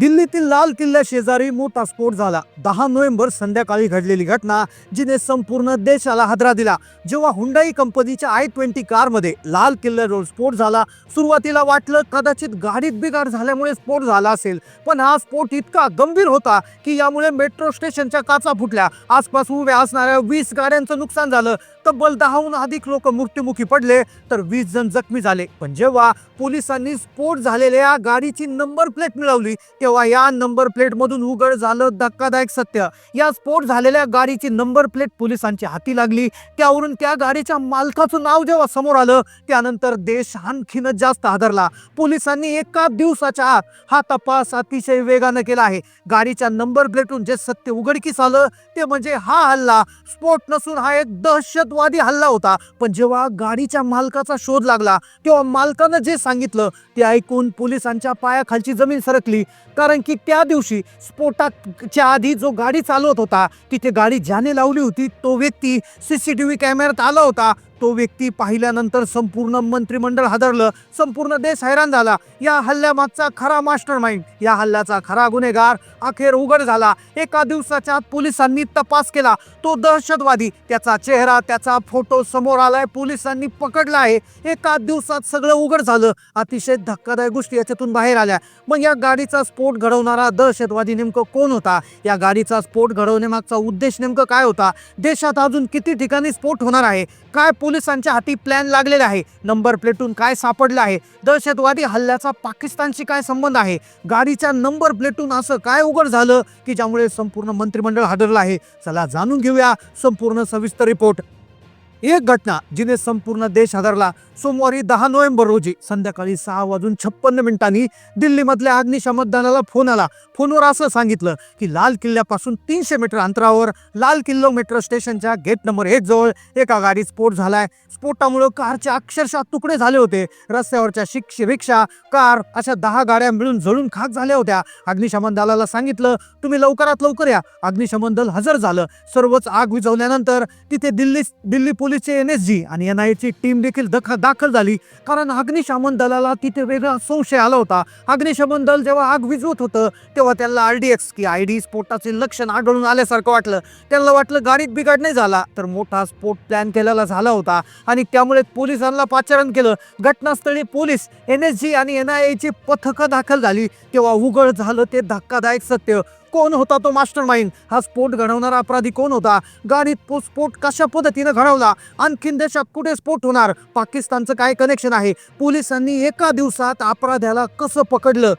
दिल्लीतील लाल किल्ल्या शेजारी मोठा स्फोट झाला. दहा नोव्हेंबर संध्याकाळी घडलेली घटना जिने संपूर्ण देशाला हादरा दिला. जेव्हा हुंडाई कंपनीच्या आय ट्वेंटी कारमध्ये लाल किल्ल्याजवळ स्फोट झाला सुरुवातीला वाटलं कदाचित गाडीत बिघाड झाल्यामुळे स्फोट झाला असेल. पण हा स्फोट इतका गंभीर होता की यामुळे मेट्रो स्टेशनच्या काचा फुटल्या. आसपास उभ्या असणाऱ्या वीस गाड्यांचं नुकसान झालं. तब्बल दहाहून अधिक लोक मृत्युमुखी पडले तर वीस जण जखमी झाले. पण जेव्हा पोलिसांनी स्फोट झालेल्या गाडीची नंबर प्लेट मिळवली तेव्हा या नंबर प्लेट मधून उघड झालं धक्कादायक सत्य. या स्फोट झालेल्या गाडीची नंबर प्लेट पोलिसांच्या हाती लागली. त्यावरून त्या गाडीच्या मालकाचं नाव जेव्हा समोर आलं त्यानंतर देश आणखीनच जास्त हादरला. पोलिसांनी एका दिवसाच्या आत हा तपास अतिशय वेगानं केला आहे. गाडीच्या नंबर प्लेटून जे सत्य उघडकीस आलं ते म्हणजे हा हल्ला. स्फोट नसून हा एक दहशत दहशतवादी हल्ला होता. पण जेव्हा गाडीच्या मालकाचा शोध लागला तेव्हा मालकानं जे सांगितलं ते ऐकून पोलिसांच्या पायाखालची जमीन सरकली. कारण की त्या दिवशी स्फोटाच्या आधी जो गाडी चालवत होता तिथे गाडी ज्याने लावली होती तो व्यक्ती सी सी टी व्ही कॅमेऱ्यात आला होता. तो व्यक्ती पाहिल्यानंतर संपूर्ण मंत्रिमंडळ हादरलं संपूर्ण देश हैराण झाला. या हल्ल्यामागचा खरा मास्टर माइंड या हल्ल्याचा खरा गुन्हेगार अखेर उघड झाला. एका दिवसाच्या आत पोलिसांनी तपास केला. तो दहशतवादी त्याचा चेहरा त्याचा फोटो समोर आलाय पोलिसांनी पकडला आहे. एका दिवसात सगळं उघड झालं. अतिशय धक्कादायक गोष्टी याच्यातून बाहेर आल्या. मग या गाडीचा स्फोट घडवणारा दहशतवादी नेमकं कोण होता? या गाडीचा स्फोट घडवण्यामागचा उद्देश नेमकं काय होता? देशात अजून किती ठिकाणी स्फोट होणार आहे? काय पोलिसांच्या हाती प्लॅन लागलेला आहे. नंबर प्लेटून काय सापडलं आहे? दहशतवादी हल्ल्याचा पाकिस्तानशी काय संबंध आहे? गाडीच्या नंबर प्लेटून असं काय उघड झालं? की ज्यामुळे संपूर्ण मंत्रिमंडळ हादरलं आहे? चला जाणून घेऊया संपूर्ण सविस्तर रिपोर्ट एक घटना जिने संपूर्ण देश हादरला. सोमवारी दहा नोव्हेंबर रोजी संध्याकाळी सहा वाजून छप्पन्न मिनिटांनी दिल्लीमधल्या अग्निशमन दलाला फोन आला. फोनवर असं सांगितलं की लाल किल्ल्यापासून तीनशे मीटर अंतरावर लाल किल्लो मेट्रो स्टेशनच्या गेट नंबर एक जवळ एका गाडीत स्फोट झालाय. स्फोटामुळे कारचे अक्षरशः तुकडे झाले होते. रस्त्यावरच्या शिक्ष रिक्षा कार अशा दहा गाड्या मिळून जळून खाक झाल्या होत्या. अग्निशमन दलाला सांगितलं तुम्ही लवकरात लवकर या. अग्निशमन दल हजर झालं. सर्वच आग विझवल्यानंतर तिथे दिल्ली दिल्ली पोलीसचे एन एस जी आणि एन आय ची टीम देखील दख दाखल झाली. कारण अग्निशमन दलाला तिथे वेगळा संशय आला होता. अग्निशमन दल जेव्हा आग विझवत होतं तेव्हा त्यांना आर डी एक्स की आय डी स्फोटाचे लक्षण आढळून आल्यासारखं वाटलं. त्यांना वाटलं गाडीत बिघाड नाही झाला तर मोठा स्फोट प्लॅन केलेला झाला होता आणि त्यामुळे पोलिसांना पाचारण केलं. घटनास्थळी पोलीस एन एस जी आणि एन आय एची पथकं दाखल झाली. तेव्हा उघड झालं ते धक्कादायक सत्य. कोण होता तो मास्टर माइंड हा स्फोट घडवणारा अपराधी कोण होता? गाडीत तो स्फोट कशा पद्धतीनं घडवला? आणखीन देशात कुठे स्फोट होणार? पाकिस्तानचं काय कनेक्शन आहे? पोलिसांनी एका दिवसात अपराध्याला कसं पकडलं?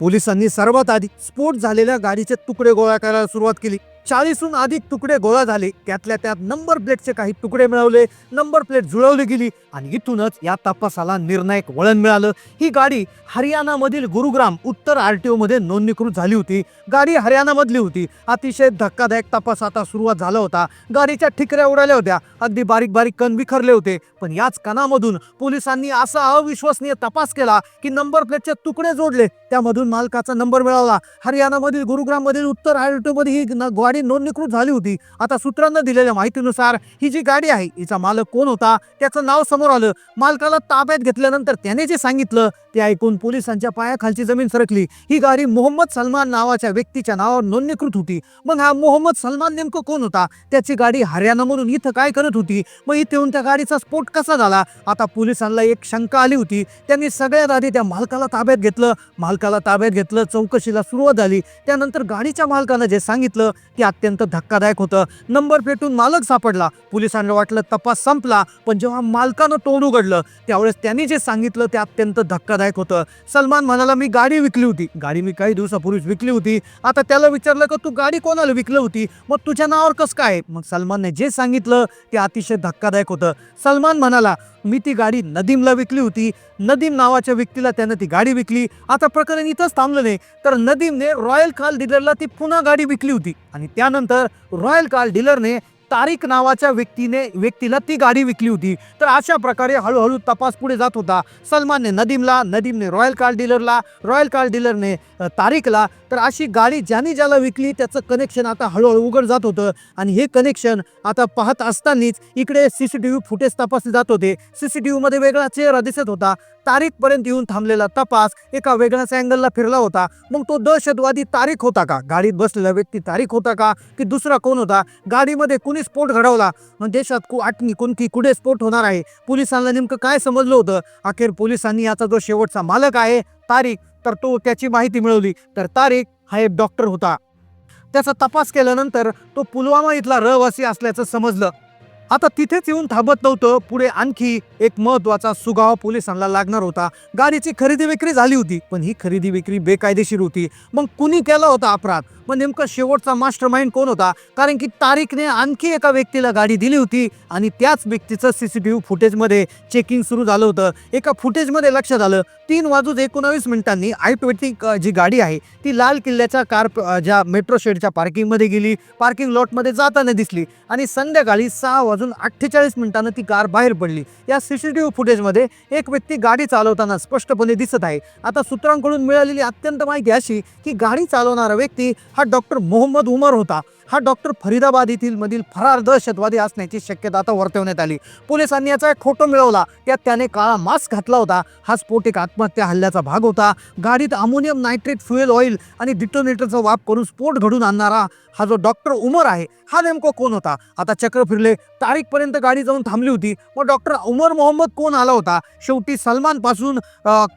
पोलिसांनी सर्वात आधी स्फोट झालेल्या गाडीचे तुकडे गोळा करायला सुरुवात केली. चाळीसहून अधिक तुकडे गोळा झाले. त्यातल्या त्यात नंबर प्लेटचे काही तुकडे मिळवले. नंबर प्लेट जुळवली गेली आणि इथूनच या तपासाला निर्णायक वळण मिळालं. ही गाडी हरियाणामधील गुरुग्राम उत्तर आर टी ओमध्ये नोंदणीकृत झाली होती. गाडी हरियाणामधली होती. अतिशय धक्कादायक तपास आता सुरुवात झाला होता. गाडीच्या ठिकऱ्या उडाल्या होत्या. अगदी बारीक बारीक कण बिखरले होते. पण याच कणामधून पोलिसांनी असा अविश्वसनीय तपास केला की नंबर प्लेटचे तुकडे जोडले. त्यामधून मालकाचा नंबर मिळवला हरियाणामधील गुरुग्राममधील उत्तर आर टी ओमध्ये ही न- गाडी नोंदणीकृत झाली होती. आता सूत्रांना दिलेल्या माहितीनुसार ही जी गाडी आहे हिचा मालक कोण होता त्याचं नाव समोर आलं. मालकाला ताब्यात घेतल्यानंतर त्याने जे सांगितलं ते ऐकून पोलिसांच्या पायाखालची जमीन सरकली. ही गाडी मोहम्मद सलमान नावाच्या व्यक्तीच्या नावावर नोंदणीकृत होती. मग हा मोहम्मद सलमान नेमकं कोण होता? त्याची गाडी हरियाणामधून इथं काय करत होती? मग इथे येऊन त्या गाडीचा स्फोट कसा झाला? आता पोलिसांना एक शंका आली होती. त्यांनी सगळ्यात आधी त्या मालकाला ताब्यात घेतलं. मालकाला ताब्यात घेतलं चौकशीला सुरुवात झाली. त्यानंतर गाडीच्या मालकानं जे सांगितलं ते अत्यंत धक्कादायक होतं. नंबर प्लेटून मालक सापडला. पोलिसांना वाटलं तपास संपला पण जेव्हा मालकानं तोंड उघडलं त्यावेळेस त्यांनी जे सांगितलं ते अत्यंत धक्कादायक होतं. सलमान म्हणाला मी गाडी विकली होती. गाडी मी काही दिवसापूर्वीच विकली होती. आता त्याला विचारलं का तू गाडी कोणाला विकलं होती? मग तुझ्या नावावर कसं काय? मग सलमानने जे सांगितलं ते अतिशय धक्कादायक होतं. सलमान म्हणाला मी ती गाडी नदीमला विकली होती. नदीम नावाच्या व्यक्तीला त्यानं ती गाडी विकली. आता प्रकरण इथंच थांबलं नाही. तर नदीमने रॉयल कार डीलरला ती पुन्हा गाडी विकली होती. आणि त्यानंतर रॉयल कार डीलरने तारिक नावाच्या व्यक्तीने व्यक्तीला ती गाडी विकली होती. तर अशा प्रकारे हळूहळू तपास पुढे जात होता. सलमानने नदीमला नदीमने रॉयल कार डीलरला रॉयल कार डीलरने तारिकला. तर अशी गाडी ज्याने ज्याला विकली त्याचं कनेक्शन आता हळूहळू उघड जात होतं. आणि हे कनेक्शन आता पाहत असतानाच इकडे C C T V footage तपासले जात होते. सी सी टी व्हीमध्ये वेगळा चेहरा दिसत होता. तारीखपर्यंत येऊन थांबलेला तपास एका वेगळ्याच अँगलला फिरला होता. मग तो दहशतवादी तारीख होता का? गाडीत बसलेला व्यक्ती तारीख होता का? की दुसरा कोण होता? गाडीमध्ये कुणी स्फोट घडवला. मग देशात कु आटणी कोणती कुठे स्फोट होणार आहे? पोलिसांना नेमकं काय समजलं होतं? अखेर पोलिसांनी याचा जो शेवटचा मालक आहे तारीख तर तो त्याची माहिती मिळवली. तर तारीख हा एक डॉक्टर होता. त्याचा तपास केल्यानंतर तो पुलवामा इथला रहिवासी असल्याचं समजलं. आता तिथेच येऊन थांबत नव्हतं. पुढे आणखी एक महत्त्वाचा सुगावा पोलिसांना लागणार होता. गाडीची खरेदी विक्री झाली होती पण ही खरेदी विक्री बेकायदेशीर होती. मग कुणी केला होता अपराध? मग नेमका शेवटचा मास्टर माइंड कोण होता? कारण की तारीखने आणखी एका व्यक्तीला गाडी दिली होती आणि त्याच व्यक्तीचं सी सी टी व्ही फुटेजमध्ये चेकिंग सुरू झालं होतं. एका फुटेजमध्ये लक्षात आलं तीन वाजून एकोणावीस मिनिटांनी आय ट्वेंटी जी गाडी आहे ती लाल किल्ल्याच्या कार ज्या मेट्रो शेडच्या पार्किंगमध्ये गेली. पार्किंग लॉटमध्ये जाताना दिसली आणि संध्याकाळी सहा वाजून अठ्ठेचाळीस मिनिटांनं ती कार बाहेर पडली. या सी सी टी व्ही फुटेजमध्ये एक व्यक्ती गाडी चालवताना स्पष्टपणे दिसत आहे. आता सूत्रांकडून मिळालेली अत्यंत माहिती अशी की गाडी चालवणारा व्यक्ती हा डॉक्टर मोहम्मद उमर होता. हा डॉक्टर फरीदाबाद येथील मधील फरार दहशतवादी असण्याची शक्यता आता वर्तवण्यात आली. पोलिसांनी याचा एक फोटो मिळवला. त्यात त्याने काळा मास्क घातला होता. हा स्फोट एक आत्महत्या हल्ल्याचा भाग होता. गाडीत अमोनियम नायट्रेट फ्युएल ऑइल आणि डिटोनेटरचा वाप करून स्फोट घडून आणणारा हा जो डॉक्टर उमर आहे हा नेमका कोण होता? आता चक्र फिरले. तारीखपर्यंत गाडी जाऊन थांबली होती. मग डॉक्टर उमर मोहम्मद कोण आला होता? शेवटी सलमानपासून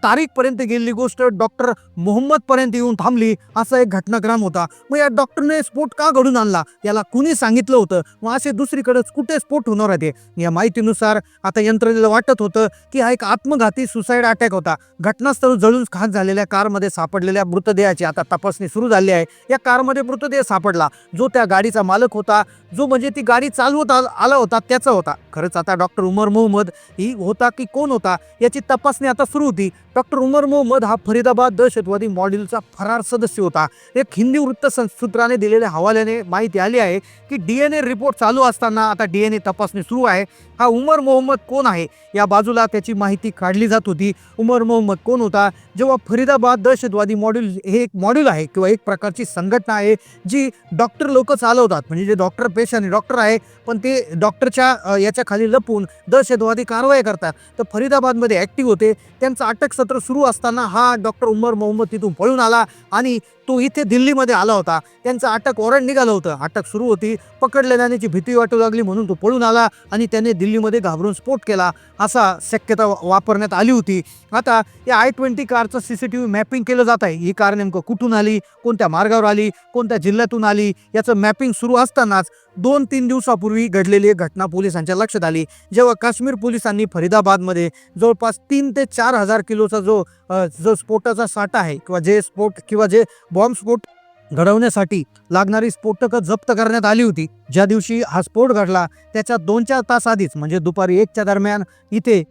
तारीखपर्यंत गेलेली गोष्ट डॉक्टर मोहम्मदपर्यंत येऊन थांबली. असा एक घटनाक्रम होता. मग या डॉक्टरने स्फोट का घडून आणला याला कुणी सांगितलं होतं? मग असे दुसरीकडेच कुठे स्फोट होणार आहे या माहितीनुसार आता यंत्रणेला वाटत होतं की हा एक आत्मघाती सुसाईड अटॅक होता. घटनास्थळ जळून खास झालेल्या कारमध्ये सापडलेल्या मृतदेहाची आता तपासणी सुरू झाली आहे. या कारमध्ये मृतदेह सापडला. जो त्या गाडीचा मालक होता जो म्हणजे ती गाडी चालवत आल- आला होता त्याचा होता. खरंच आता डॉक्टर उमर मोहम्मद ही होता की कोण होता याची तपासणी आता सुरू होती. डॉक्टर उमर मोहम्मद हा फरीदाबाद दहशतवादी मॉड्यूलचा फरार सदस्य होता. एक हिंदी वृत्त दिलेल्या हवाल्याने माहिती आली आहे की डी एन ए रिपोर्ट चालू असताना आता डी एन ए तपासणी सुरू आहे. हा उमर मोहम्मद कोण आहे? या बाजूला त्याची माहिती काढली जात होती. उमर मोहम्मद कोण होता? जेव्हा फरीदाबाद दहशतवादी मॉड्यूल हे एक मॉड्यूल आहे किंवा एक प्रकारची संघटना आहे जी डॉक्टर लोक चालवतात. म्हणजे जे डॉक्टर पेशाने डॉक्टर आहे पण ते डॉक्टरच्या याच्याखाली याच्या खाली लपून दहशतवादी कारवाई करतात. तर फरीदाबादमध्ये ॲक्टिव्ह होते. त्यांचं अटक सत्र सुरू असताना हा डॉक्टर उमर मोहम्मद तिथून पळून आला आणि तो इथे दिल्लीमध्ये आला होता. त्यांचं अटक वॉरंट निघालं होतं. अटक सुरू होती. पकडले जाण्याची भीती वाटू लागली म्हणून तो पळून आला आणि त्याने दिल्लीमध्ये घाबरून स्फोट केला. असा शक्यता वापरण्यात आली होती. आता या आय ट्वेंटी कारचं C C T V mapping केलं जात आहे. ही कार नेमकं कुठून आली? कोणत्या मार्गावर आली? कोणत्या जिल्ह्यातून आली? याचं मॅपिंग सुरू असतानाच दोन तीन दिवसापूर्वी घडलेली एक घटना पोलिसांच्या लक्षात आली. जेव्हा काश्मीर पोलिसांनी फरीदाबादमध्ये जवळपास तीन ते चार हजार किलोचा जो जो स्फोटाचा साठा आहे किंवा जे स्फोट किंवा जे बॉम्बस्फोट घडवण्यासाठी लागणारी स्फोटकं जप्त करण्यात आली होती. ज्या दिवशी हा स्फोट घडला त्याच्या दोन चार तास आधीच म्हणजे दुपारी एकच्या दरम्यान इथे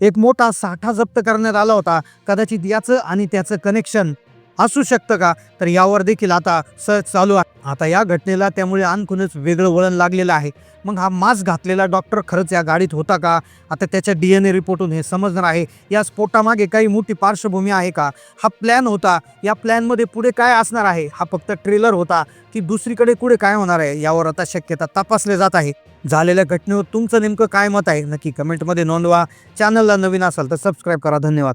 एक मोठा साठा जप्त करण्यात आला होता. कदाचित याचं आणि त्याचं कनेक्शन असू शकतं का? तर यावर देखील आता सर्च चालू आहे. आता या घटनेला त्यामुळे आणखूनच वेगळं वळण लागलेलं आहे. मग हा मास्क घातलेला डॉक्टर खरंच या गाडीत होता का? आता त्याच्या डी एन ए रिपोर्टून हे समजणार आहे. या स्फोटामागे काही मोठी पार्श्वभूमी आहे का? हा प्लॅन होता. या प्लॅनमध्ये पुढे काय असणार आहे? हा फक्त ट्रेलर होता की दुसरीकडे पुढे काय होणार आहे? यावर आता शक्यता तपासले जात आहे. झालेल्या घटनेवर तुमचं नेमकं काय मत आहे? नक्की कमेंटमध्ये नोंदवा. चॅनलला नवीन असाल तर सबस्क्राईब करा. धन्यवाद.